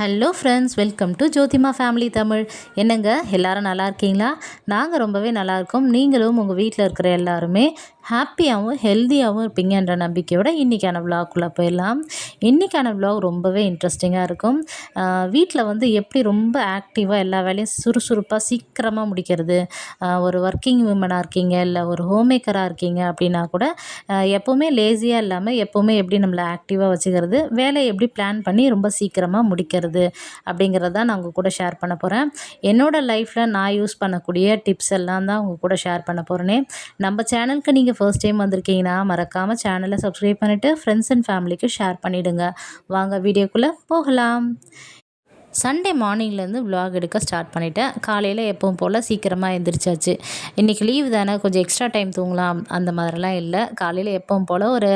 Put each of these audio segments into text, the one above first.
Hello friends welcome to Jothima family Tamil என்னங்க எல்லாரும் நல்லா இருக்கீங்களா? நாங்கள் ரொம்பவே நல்லாயிருக்கோம் நீங்களும் உங்கள் வீட்டில் இருக்கிற எல்லாருமே ஹாப்பியாகவும் ஹெல்த்தியாகவும் இருப்பீங்கன்ற நம்பிக்கையோட இன்றைக்கான விலாக்குள்ளே போயிடலாம். இன்றைக்கான விலாக் ரொம்பவே இன்ட்ரெஸ்டிங்காக இருக்கும். வீட்டில் வந்து எப்படி ரொம்ப ஆக்டிவாக எல்லா வேலையும் சுறுசுறுப்பாக சீக்கிரமாக முடிக்கிறது? ஒரு ஒர்க்கிங் உமனாக இருக்கீங்க இல்லை ஒரு ஹோம் மேக்கராக இருக்கீங்க அப்படின்னா கூட எப்போவுமே லேசியாக இல்லாமல் எப்போவுமே எப்படி நம்மளை ஆக்டிவாக வச்சுக்கிறது? வேலையை எப்படி பிளான் பண்ணி ரொம்ப சீக்கிரமாக முடிக்கிறது? அப்படிங்கிறது தான் நான் உங்கள் கூட ஷேர் பண்ண போகிறேன் என்னோடய லைஃப்பில் நான் யூஸ் பண்ணக்கூடிய டிப்ஸ் எல்லாம் தான் உங்கள் கூட ஷேர் பண்ண போகிறேனே நம்ம சேனலுக்கு நீங்கள் ஃபர்ஸ்ட் டைம் வந்திருக்கீங்கன்னா மறக்காமல் சேனலை சப்ஸ்கிரைப் பண்ணிவிட்டு ஃப்ரெண்ட்ஸ் அண்ட் ஃபேமிலிக்கு ஷேர் பண்ணிவிடுங்க வாங்க வீடியோக்குள்ளே போகலாம். சண்டே மார்னிங்லேருந்து vlog எடுக்க ஸ்டார்ட் பண்ணிட்டேன். காலையில் எப்பவும் போல் சீக்கிரமாக எழுந்திரிச்சாச்சு இன்றைக்கி லீவ் தானே கொஞ்சம் எக்ஸ்ட்ரா டைம் தூங்கலாம் அந்த மாதிரிலாம் இல்லை. காலையில் எப்பவும் போல் ஒரு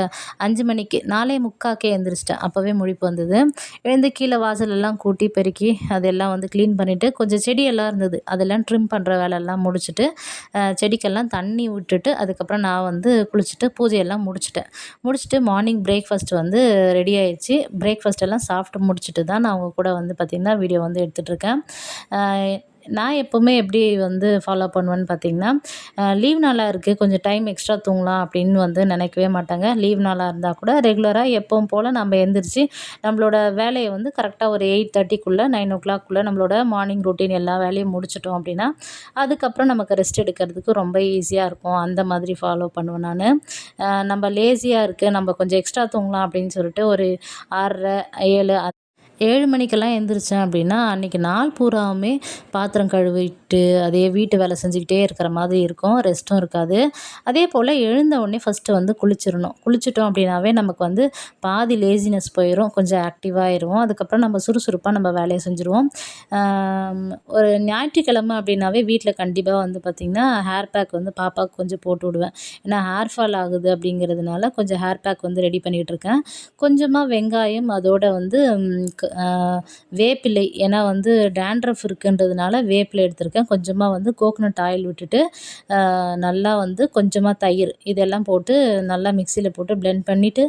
அஞ்சு மணிக்கு நாலே முக்காக்கே எழுந்திரிச்சிட்டேன் அப்போவே முழிப்பு வந்தது. எழுந்து கீழே வாசலெல்லாம் கூட்டி பெருக்கி அதெல்லாம் வந்து க்ளீன் பண்ணிவிட்டு கொஞ்சம் செடியெல்லாம் இருந்தது. அதெல்லாம் ட்ரிம் பண்ணுற வேலையெல்லாம் முடிச்சுட்டு செடிக்கெல்லாம் தண்ணி விட்டுட்டு அதுக்கப்புறம் நான் வந்து குளிச்சுட்டு பூஜையெல்லாம் முடிச்சுட்டேன். முடிச்சுட்டு மார்னிங் பிரேக்ஃபாஸ்ட் வந்து ரெடி ஆயிடுச்சு. பிரேக்ஃபாஸ்ட் எல்லாம் சாப்பிட்டு முடிச்சுட்டு தான் நான் அவங்க கூட வந்து பார்த்திங்கன்னா தான் வீடியோ வந்து எடுத்துகிட்ருக்கேன் நான் எப்போவுமே எப்படி வந்து ஃபாலோ பண்ணுவேன்னு பார்த்தீங்கன்னா லீவ் நாளாக இருக்குது கொஞ்சம் டைம் எக்ஸ்ட்ரா தூங்கலாம் அப்படின்னு வந்து நினைக்கவே மாட்டாங்க. லீவ் நாளாக இருந்தால் கூட ரெகுலராக எப்பவும் போல் நம்ம எந்திரிச்சு நம்மளோட வேலையை வந்து கரெக்டாக ஒரு எயிட் தேர்ட்டிக்குள்ளே நைன் ஓ கிளாக்குள்ளே நம்மளோட மார்னிங் ரொட்டீன் எல்லா வேலையும் முடிச்சிட்டோம் அப்படின்னா அதுக்கப்புறம் நமக்கு ரெஸ்ட் எடுக்கிறதுக்கு ரொம்ப ஈஸியாக இருக்கும். அந்த மாதிரி ஃபாலோ பண்ணுவேன் நான். நம்ம லேசியாக இருக்குது நம்ம கொஞ்சம் எக்ஸ்ட்ரா தூங்கலாம் அப்படின்னு சொல்லிட்டு ஒரு ஆறரை ஏழு ஏழு மணிக்கெல்லாம் எழுந்திரிச்சேன் அப்படின்னா அன்றைக்கி நாள் பூராவுமே பாத்திரம் கழுவிட்டு அதே வீட்டு வேலை செஞ்சுக்கிட்டே இருக்கிற மாதிரி இருக்கும். ரெஸ்ட்டும் இருக்காது. அதே போல் எழுந்த உடனே ஃபஸ்ட்டு வந்து குளிச்சிடணும். குளிச்சிட்டோம் அப்படின்னாவே நமக்கு வந்து பாதி லேசினஸ் போயிடும் கொஞ்சம் ஆக்டிவாகிடுவோம் அதுக்கப்புறம் நம்ம சுறுசுறுப்பாக நம்ம வேலையை செஞ்சுருவோம். ஒரு ஞாயிற்றுக்கிழமை அப்படின்னாவே வீட்டில் கண்டிப்பாக வந்து பார்த்திங்கன்னா ஹேர் பேக் வந்து பாப்பாவுக்கு கொஞ்சம் போட்டு விடுவேன். ஏன்னா ஹேர் ஃபால் ஆகுது அப்படிங்கிறதுனால கொஞ்சம் ஹேர் பேக் வந்து ரெடி பண்ணிகிட்ருக்கேன் கொஞ்சமாக வெங்காயம் அதோட வந்து வேப்பிலை. ஏன்னா வந்து டேண்ட்ரஃப் இருக்குன்றதுனால வேப்பிலை எடுத்திருக்கேன். கொஞ்சமாக வந்து கோகனட் ஆயில் விட்டுட்டு நல்லா வந்து கொஞ்சமாக தயிர் இதெல்லாம் போட்டு நல்லா மிக்சியில் போட்டு பிளெண்ட் பண்ணிவிட்டு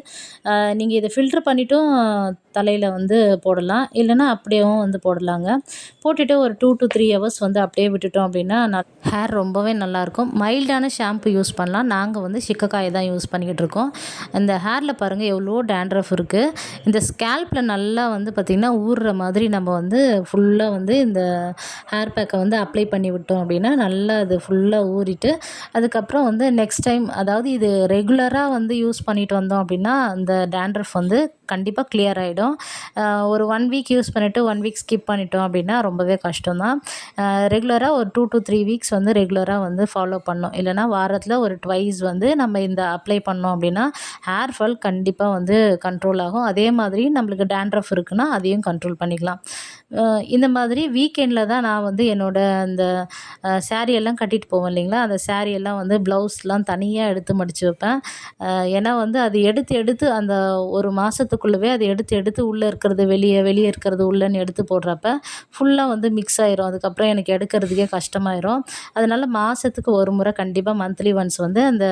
நீங்கள் இதை ஃபில்ட்ரு பண்ணிவிட்டும் தலையில் வந்து போடலாம். இல்லைன்னா அப்படியேவும் வந்து போடலாங்க. போட்டுட்டு ஒரு டூ டு த்ரீ ஹவர்ஸ் வந்து அப்படியே விட்டுட்டோம் அப்படின்னா ஹேர் ரொம்பவே நல்லாயிருக்கும். மைல்டான ஷாம்பு யூஸ் பண்ணலாம். நாங்கள் வந்து சிக்கக்காயை தான் யூஸ் பண்ணிக்கிட்டு இருக்கோம். இந்த ஹேரில் பாருங்கள் எவ்வளோ டேண்ட்ரஃப் இருக்குது இந்த ஸ்கேல்பில் நல்லா வந்து பார்த்திங்கன்னா பார்த்திங்கன்னா ஊறுற மாதிரி நம்ம வந்து ஃபுல்லாக வந்து இந்த ஹேர் பேக்கை வந்து அப்ளை பண்ணி விட்டோம் அப்படின்னா நல்லா அது ஃபுல்லாக ஊறிட்டு அதுக்கப்புறம் வந்து நெக்ஸ்ட் டைம் அதாவது இது ரெகுலராக வந்து யூஸ் பண்ணிட்டு வந்தோம் அப்படின்னா அந்த டேண்ட்ரஃப் வந்து கண்டிப்பாக கிளியர் ஆகிடும் ஒரு ஒன் வீக் யூஸ் பண்ணிவிட்டு ஒன் வீக் ஸ்கிப் பண்ணிட்டோம் அப்படின்னா ரொம்பவே கஷ்டம் தான் ரெகுலராக ஒரு டூ டு த்ரீ வீக்ஸ் வந்து ரெகுலராக வந்து ஃபாலோ பண்ணோம். இல்லைனா வாரத்தில் ஒரு ட்வைஸ் வந்து நம்ம இந்த அப்ளை பண்ணோம் அப்படின்னா ஹேர் ஃபால் கண்டிப்பாக வந்து கண்ட்ரோல் ஆகும். அதே மாதிரி நம்மளுக்கு டேண்ட்ரஃப் இருக்குன்னா அதையும் கண்ட்ரோல் பண்ணிக்கலாம். இந்த மாதிரி வீக்கெண்டில் தான் நான் வந்து என்னோட அந்த சாரியெல்லாம் எல்லாம் கட்டிட்டு போவேன் இல்லைங்களா? அந்த சாரியெல்லாம் எல்லாம் வந்து ப்ளவுஸ்லாம் தனியாக எடுத்து மடித்து வைப்பேன். ஏன்னா வந்து அது எடுத்து எடுத்து அந்த ஒரு மாதத்துக்குள்ளவே அது எடுத்து எடுத்து உள்ளே இருக்கிறது வெளியே வெளியே இருக்கிறது உள்ளேன்னு எடுத்து போடுறப்ப ஃபுல்லாக வந்து மிக்ஸ் ஆயிரும். அதுக்கப்புறம் எனக்கு எடுக்கிறதுக்கே கஷ்டமாயிரும். அதனால் மாதத்துக்கு ஒரு முறை கண்டிப்பாக மந்த்லி ஒன்ஸ் வந்து அந்த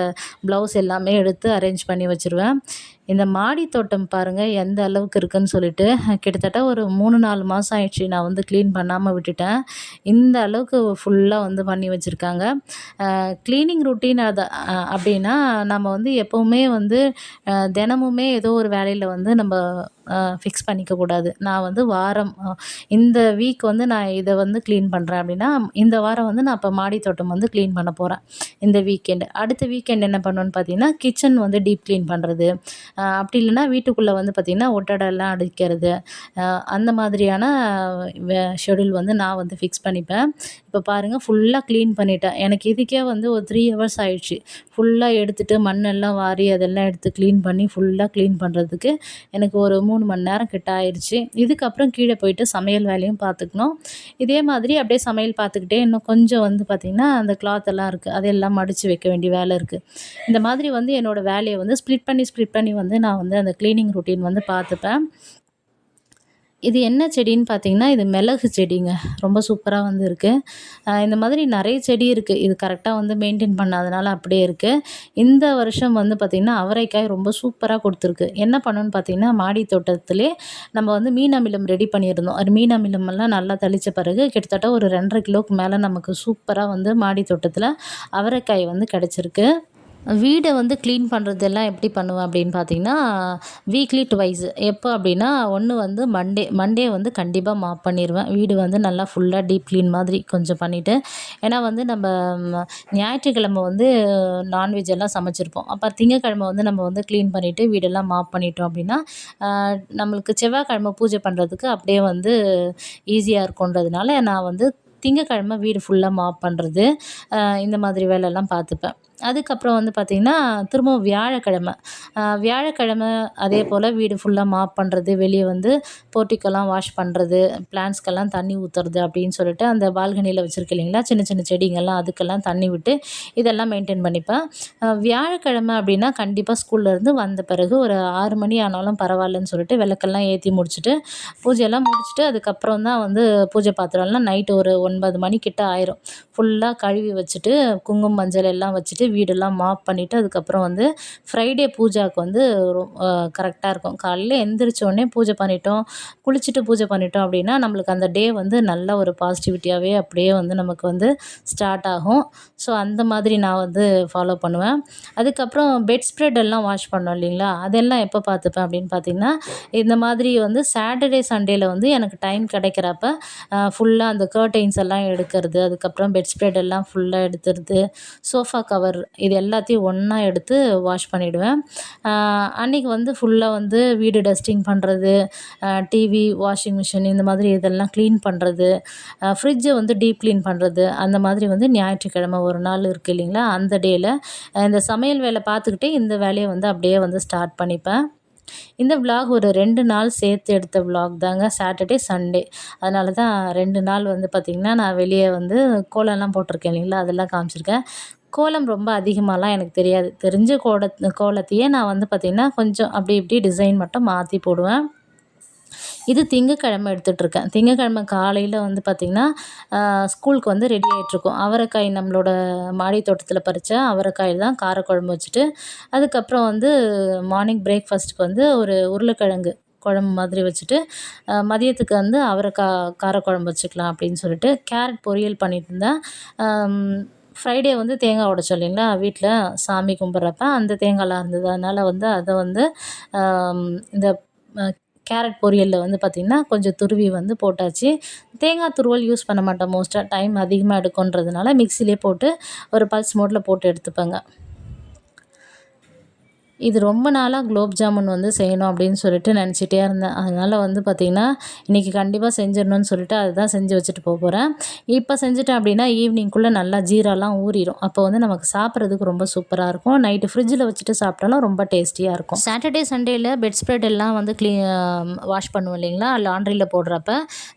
ப்ளவுஸ் எல்லாமே எடுத்து அரேஞ்ச் பண்ணி வச்சுருவேன். இந்த மாடி தோட்டம் பாருங்கள் எந்த அளவுக்கு இருக்குன்னு சொல்லிட்டு கிட்டத்தட்ட ஒரு மூணு நாலு மாதம் ஆயிடுச்சு நான் வந்து க்ளீன் பண்ணாமல் விட்டுட்டேன். இந்த அளவுக்கு ஃபுல்லாக வந்து பண்ணி வச்சுருக்காங்க. க்ளீனிங் ரொட்டீன் அதை அப்படின்னா நம்ம வந்து எப்போவுமே வந்து தினமுமே ஏதோ ஒரு வேலையில் வந்து நம்ம ஃபிக்ஸ் பண்ணிக்கக்கூடாது நான் வந்து வாரம் இந்த வீக் வந்து நான் இதை வந்து க்ளீன் பண்ணுறேன் அப்படின்னா இந்த வாரம் வந்து நான் இப்போ மாடி தோட்டம் வந்து க்ளீன் பண்ண போகிறேன் இந்த வீக்கெண்டு அடுத்த வீக்கெண்ட் என்ன பண்ணுவேன்னு பார்த்தீங்கன்னா கிச்சன் வந்து டீப் க்ளீன் பண்ணுறது அப்படி இல்லைன்னா வீட்டுக்குள்ளே வந்து பார்த்திங்கன்னா ஒட்டடெல்லாம் அடிக்கிறது அந்த மாதிரியான ஷெடியூல் வந்து நான் வந்து ஃபிக்ஸ் பண்ணிப்பேன். இப்போ பாருங்கள் ஃபுல்லாக க்ளீன் பண்ணிட்டேன். எனக்கு இதுக்கே வந்து ஒரு த்ரீ ஹவர்ஸ் ஆயிடுச்சு. ஃபுல்லாக எடுத்துகிட்டு மண்ணெல்லாம் வாரி அதெல்லாம் எடுத்து க்ளீன் பண்ணி ஃபுல்லாக க்ளீன் பண்ணுறதுக்கு எனக்கு ஒரு மூணு மணி நேரம் கிட்ட ஆயிடுச்சு. இதுக்கப்புறம் கீழே போயிட்டு சமையல் வேலையும் பார்த்துக்கணும். இதே மாதிரி அப்படியே சமையல் பார்த்துக்கிட்டே இன்னும் கொஞ்சம் வந்து பார்த்திங்கன்னா அந்த கிளாத் எல்லாம் இருக்குது அதெல்லாம் மடித்து வைக்க வேண்டிய வேலை இருக்குது இந்த மாதிரி வந்து என்னோடய வேலையை வந்து ஸ்ப்ளிட் பண்ணி ஸ்ப்ளிட் பண்ணி வந்து நான் வந்து அந்த க்ளீனிங் ருட்டீன் வந்து பார்த்துப்பேன். இது என்ன செடின்னு பார்த்தீங்கன்னா இது மிளகு செடிங்க. ரொம்ப சூப்பராக வந்து இருக்குது இந்த மாதிரி நிறைய செடி இருக்குது இது கரெக்டாக வந்து மெயின்டைன் பண்ணாதனால அப்படியே இருக்குது இந்த வருஷம் வந்து பார்த்திங்கன்னா அவரைக்காய் ரொம்ப சூப்பராக கொடுத்துருக்கு. என்ன பண்ணணும்னு பார்த்தீங்கன்னா மாடி தோட்டத்திலே நம்ம வந்து மீன் அமிலம் ரெடி பண்ணியிருந்தோம். அது மீன் அமிலம் எல்லாம் நல்லா தெளித்த பிறகு கிட்டத்தட்ட ஒரு ரெண்டரை கிலோவுக்கு மேலே நமக்கு சூப்பராக வந்து மாடி தோட்டத்தில் அவரைக்காய் வந்து கிடச்சிருக்கு. வீடை வந்து க்ளீன் பண்ணுறதெல்லாம் எப்படி பண்ணுவேன் அப்படின்னு பார்த்தீங்கன்னா வீக்லி டுவைஸ் எப்போ அப்படின்னா ஒன்று வந்து மண்டே மண்டே வந்து கண்டிப்பாக மாப் பண்ணிடுவேன் வீடு வந்து நல்லா ஃபுல்லாக டீப் க்ளீன் மாதிரி கொஞ்சம் பண்ணிவிட்டு ஏன்னா வந்து நம்ம ஞாயிற்றுக்கிழமை வந்து நான்வெஜ் எல்லாம் சமைச்சிருப்போம். அப்போ திங்கக்கிழமை வந்து நம்ம வந்து க்ளீன் பண்ணிவிட்டு வீடெல்லாம் மாப் பண்ணிட்டோம் அப்படின்னா நம்மளுக்கு செவ்வாய்க்கிழமை பூஜை பண்ணுறதுக்கு அப்படியே வந்து ஈஸியாக இருக்குன்றதுனால நான் வந்து திங்கக்கிழமை வீடு ஃபுல்லாக மாப் பண்ணுறது இந்த மாதிரி வேலையெல்லாம் பார்த்துப்பேன். அதுக்கப்புறம் வந்து பார்த்திங்கன்னா திரும்பவும் வியாழக்கிழமை. ஆஹ் வியாழக்கிழமை அதே போல் வீடு ஃபுல்லாக மாப் பண்ணுறது வெளியே வந்து போட்டிக்கெல்லாம் வாஷ் பண்ணுறது பிளான்ஸ்க்கெல்லாம் தண்ணி ஊற்றுறது அப்படின்னு சொல்லிட்டு அந்த பால்கனியில் வச்சுருக்கு இல்லைங்களா? சின்ன சின்ன செடிங்கள்லாம் அதுக்கெல்லாம் தண்ணி விட்டு இதெல்லாம் மெயின்டைன் பண்ணிப்பேன். வியாழக்கிழமை அப்படின்னா கண்டிப்பாக ஸ்கூல்லேருந்து வந்த பிறகு ஒரு ஆறு மணி ஆனாலும் பரவாயில்லன்னு சொல்லிட்டு விளக்கெல்லாம் ஏற்றி முடிச்சுட்டு பூஜையெல்லாம் முடிச்சுட்டு அதுக்கப்புறம் தான் வந்து பூஜை பாத்திரம்லாம் நைட்டு ஒரு ஒன்பது மணிக்கிட்ட ஆயிரும். ஃபுல்லாக கழுவி வச்சுட்டு குங்குமம் மஞ்சள் எல்லாம் வச்சுட்டு வீடெல்லாம் மாப் பண்ணிவிட்டு அதுக்கப்புறம் வந்து ஃப்ரைடே பூஜாவுக்கு வந்து கரெக்டாக இருக்கும். காலையில் எந்திரிச்சோடனே பூஜை பண்ணிட்டோம். குளிச்சுட்டு பூஜை பண்ணிட்டோம் அப்படின்னா நம்மளுக்கு அந்த டே வந்து நல்ல ஒரு பாசிட்டிவிட்டியாகவே அப்படியே வந்து நமக்கு வந்து ஸ்டார்ட் ஆகும். ஸோ அந்த மாதிரி நான் வந்து ஃபாலோ பண்ணுவேன். அதுக்கப்புறம் பெட் ஸ்ப்ரெட் எல்லாம் வாஷ் பண்ணோம் இல்லைங்களா? அதெல்லாம் எப்போ பார்த்துப்பேன் அப்படின்னு பார்த்தீங்கன்னா இந்த மாதிரி வந்து சாட்டர்டே சண்டேல வந்து எனக்கு டைம் கிடைக்கிறப்ப ஃபுல்லாக அந்த கர்டைன்ஸ் எல்லாம் எடுக்கிறது அதுக்கப்புறம் பெட் ஸ்ப்ரெட் எல்லாம் ஃபுல்லாக எடுத்துறது சோஃபா கவர் இது எல்லாத்தையும் ஒன்றா எடுத்து வாஷ் பண்ணிவிடுவேன் அன்றைக்கி வந்து ஃபுல்லாக வந்து வீடு டஸ்டிங் பண்ணுறது டிவி வாஷிங் மிஷின் இந்த மாதிரி இதெல்லாம் க்ளீன் பண்ணுறது ஃப்ரிட்ஜை வந்து டீப் க்ளீன் பண்ணுறது அந்த மாதிரி வந்து ஞாயிற்றுக்கிழமை ஒரு நாள் இருக்குது இல்லைங்களா? அந்த டேயில் இந்த சமையல் வேலை பார்த்துக்கிட்டே இந்த வேலையை வந்து அப்படியே வந்து ஸ்டார்ட் பண்ணிப்பேன். இந்த விலாக் ஒரு ரெண்டு நாள் சேர்த்து எடுத்த விலாக் தாங்க. சாட்டர்டே சண்டே அதனால தான் ரெண்டு நாள் வந்து பார்த்திங்கன்னா நான் வெளியே வந்து கோலம்லாம் போட்டிருக்கேன் இல்லைங்களா? அதெல்லாம் காமிச்சிருக்கேன். கோலம் ரொம்ப அதிகமாகலாம் எனக்கு தெரியாது. தெரிஞ்ச கோட கோலத்தையே நான் வந்து பார்த்திங்கன்னா கொஞ்சம் அப்படி இப்படி டிசைன் மட்டும் மாற்றி போடுவேன். இது திங்கக்கிழமை எடுத்துகிட்ருக்கேன் திங்கக்கிழமை காலையில் வந்து பார்த்திங்கன்னா ஸ்கூலுக்கு வந்து ரெடி ஆகிட்ருக்கோம் அவரைக்காய் நம்மளோட மாடி தோட்டத்தில் பறித்த அவரைக்காய் தான் காரக்குழம்பு வச்சுட்டு அதுக்கப்புறம் வந்து மார்னிங் பிரேக்ஃபாஸ்ட்டுக்கு வந்து ஒரு உருளைக்கிழங்கு குழம்பு மாதிரி வச்சுட்டு மதியத்துக்கு வந்து அவரைக்காய் காரக்குழம்பு வச்சுக்கலாம் அப்படின்னு சொல்லிட்டு கேரட் பொரியல் பண்ணிட்டு இருந்தேன். ஃப்ரைடே வந்து தேங்காய் உடைச்சோம் இல்லைங்களா? வீட்டில் சாமி கும்பிட்றப்ப அந்த தேங்காய்லாம் இருந்தது. அதனால் வந்து அதை வந்து இந்த கேரட் பொரியலில் வந்து பார்த்திங்கன்னா கொஞ்சம் துருவி வந்து போட்டாச்சு. தேங்காய் துருவல் யூஸ் பண்ண மாட்டோம். மோஸ்ட்டாக டைம் அதிகமாக எடுக்குன்றதுனால மிக்சிலே போட்டு ஒரு பல்ஸ் மோட்டில் போட்டு எடுத்துப்பேங்க. இது ரொம்ப நாளாக குலோப் ஜாமுன் வந்து செய்யணும் அப்படின்னு சொல்லிட்டு நினச்சிட்டே இருந்தேன். அதனால் வந்து பார்த்திங்கன்னா இன்றைக்கி கண்டிப்பாக செஞ்சிடணும்னு சொல்லிட்டு அதுதான் செஞ்சு வச்சுட்டு போக போகிறேன் இப்போ செஞ்சுட்டேன் அப்படின்னா ஈவினிங்குள்ளே நல்லா ஜீராலாம் ஊறிடும் அப்போ வந்து நமக்கு சாப்பிட்றதுக்கு ரொம்ப சூப்பராக இருக்கும். நைட்டு ஃப்ரிட்ஜில் வச்சுட்டு சாப்பிட்டாலும் ரொம்ப டேஸ்டியாக இருக்கும். சாட்டர்டே சண்டேயில் பெட் ஸ்ப்ரெட் எல்லாம் வந்து க்ளீ வாஷ் um, பண்ணுவோம் இல்லைங்களா? லாண்ட்ரியில் போடுறப்ப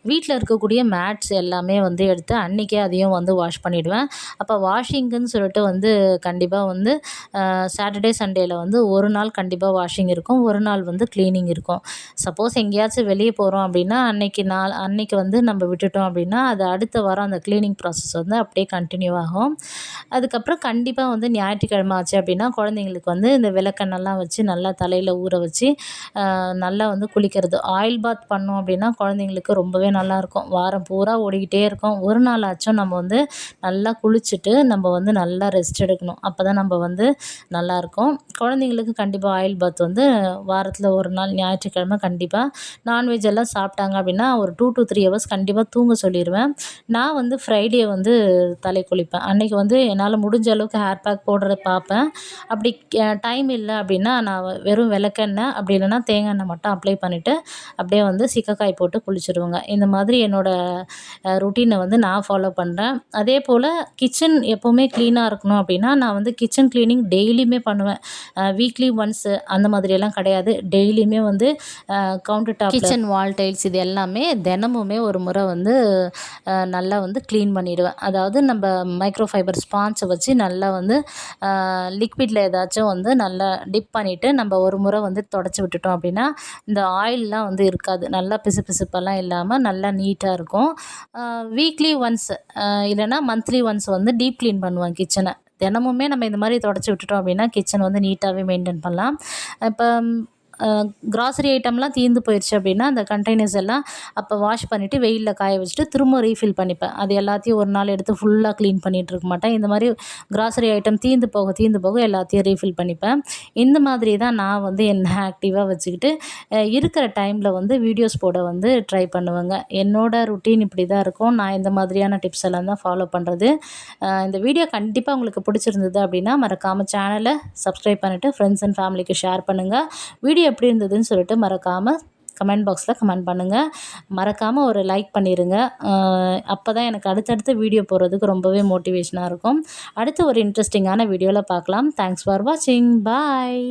வீட்டில் இருக்கக்கூடிய மேட்ஸ் எல்லாமே வந்து எடுத்து அன்றைக்கே அதையும் வந்து வாஷ் பண்ணிவிடுவேன் அப்போ வாஷிங்குன்னு சொல்லிட்டு வந்து கண்டிப்பாக வந்து சாட்டர்டே சண்டேயில் வந்து ஒரு நாள் கண்டிப்பாக வாஷிங் இருக்கும் ஒரு நாள் வந்து க்ளீனிங் இருக்கும். சப்போஸ் எங்கேயாச்சும் வெளியே போகிறோம் அப்படின்னா அன்னைக்கு நாள் அன்னைக்கு வந்து நம்ம விட்டுட்டோம் அப்படின்னா அது அடுத்த வாரம் அந்த க்ளீனிங் ப்ராசஸ் வந்து அப்படியே கண்டினியூ ஆகும். அதுக்கப்புறம் கண்டிப்பாக வந்து ஞாயிற்றுக்கிழமை ஆச்சு அப்படின்னா குழந்தைங்களுக்கு வந்து இந்த விளக்கெண்ணெல்லாம் வச்சு நல்லா தலையில் ஊற வச்சு நல்லா வந்து குளிக்கிறது. ஆயில் பாத் பண்ணோம் அப்படின்னா குழந்தைங்களுக்கு ரொம்பவே நல்லாயிருக்கும் வாரம் பூரா ஓடிக்கிட்டே இருக்கும். ஒரு நாள் ஆச்சும் நம்ம வந்து நல்லா குளிச்சுட்டு நம்ம வந்து நல்லா ரெஸ்ட் எடுக்கணும். அப்போ தான் நம்ம வந்து நல்லாயிருக்கும் குழந்தைங்களுக்கு கண்டிப்பாக ஆயில் பாத் வந்து வாரத்தில் ஒரு நாள் ஞாயிற்றுக்கிழமை கண்டிப்பாக நான்வெஜ் எல்லாம் சாப்பிட்டாங்க அப்படின்னா ஒரு டூ டு த்ரீ ஹவர்ஸ் கண்டிப்பாக தூங்க சொல்லிடுவேன் நான் வந்து ஃப்ரைடே வந்து தலை குளிப்பேன். அன்றைக்கி வந்து என்னால் முடிஞ்ச அளவுக்கு ஹேர் பேக் போடுறத பார்ப்பேன். அப்படி டைம் இல்லை அப்படின்னா நான் வெறும் விளக்கெண்ணெய் அப்படி இல்லைன்னா தேங்காய் எண்ணெய் மட்டும் அப்ளை பண்ணிவிட்டு அப்படியே வந்து சிக்கக்காய் போட்டு குளிச்சுடுவோங்க இந்த மாதிரி என்னோடய ருட்டீனை வந்து நான் ஃபாலோ பண்ணுறேன் அதே போல் கிச்சன் எப்போவுமே க்ளீனாக இருக்கணும் அப்படின்னா நான் வந்து கிச்சன் க்ளீனிங் டெய்லியுமே பண்ணுவேன். வீக்லி ஒன்ஸு அந்த மாதிரியெல்லாம் கிடையாது. டெய்லியுமே வந்து counter top kitchen wall tiles இது எல்லாமே தினமுமே ஒரு முறை வந்து நல்லா வந்து க்ளீன் பண்ணிவிடுவேன் அதாவது நம்ம மைக்ரோ ஃபைபர் ஸ்பான்ஸை வச்சு நல்லா வந்து லிக்விடில் ஏதாச்சும் வந்து நல்லா டிப் பண்ணிவிட்டு நம்ம ஒரு முறை வந்து தொடச்சி விட்டுட்டோம் அப்படின்னா இந்த ஆயிலெலாம் வந்து இருக்காது. நல்லா பிசு பிசுப்பெல்லாம் இல்லாமல் நல்லா நீட்டாக இருக்கும். வீக்லி ஒன்ஸ் இல்லைனா மந்த்லி ஒன்ஸ் வந்து டீப் க்ளீன் பண்ணுவேன் கிச்சனை தினமுமே நம்ம இந்த மாதிரி தொடச்சி விட்டுட்டோம் அப்படின்னா கிச்சன் வந்து நீட்டாகவே மெயின்டைன் பண்ணலாம். இப்போ க்ராசரி ஐட்டம்லாம் தீர்ந்து போயிடுச்சு அப்படின்னா அந்த கண்டெய்னர்ஸ் எல்லாம் அப்போ வாஷ் பண்ணிவிட்டு வெயிலில் காய வச்சுட்டு திரும்ப ரீஃபில் பண்ணிப்பேன். அது எல்லாத்தையும் ஒரு நாள் எடுத்து ஃபுல்லாக க்ளீன் பண்ணிகிட்டு இருக்க மாட்டேன். இந்த மாதிரி க்ராசரி ஐட்டம் தீர்ந்து போக தீர்ந்து போக எல்லாத்தையும் ரீஃபில் பண்ணிப்பேன். இந்த மாதிரி தான் நான் வந்து என்ன ஆக்டிவாக வச்சுக்கிட்டு இருக்கிற டைமில் வந்து வீடியோஸ் போட வந்து ட்ரை பண்ணுவேங்க. என்னோடய ருட்டீன் இப்படி தான் இருக்கும். நான் இந்த மாதிரியான டிப்ஸ் எல்லாம் தான் ஃபாலோ பண்ணுறது இந்த வீடியோ கண்டிப்பாக உங்களுக்கு பிடிச்சிருந்தது அப்படின்னா மறக்காமல் சேனலை சப்ஸ்கிரைப் பண்ணிவிட்டு ஃப்ரெண்ட்ஸ் அண்ட் ஃபேமிலிக்கு ஷேர் பண்ணுங்கள் வீடியோ எப்படி இருந்ததுன்னு சொல்லிட்டு மறக்காமல் கமெண்ட் பாக்ஸில் கமெண்ட் பண்ணுங்கள் மறக்காமல் ஒரு லைக் பண்ணிடுங்க அப்போ தான் எனக்கு அடுத்தடுத்து வீடியோ போடுறதுக்கு ரொம்பவே மோட்டிவேஷனாக இருக்கும். அடுத்து ஒரு இன்ட்ரெஸ்டிங்கான வீடியோவில் பார்க்கலாம். தேங்க்ஸ் ஃபார் வாட்சிங் பாய்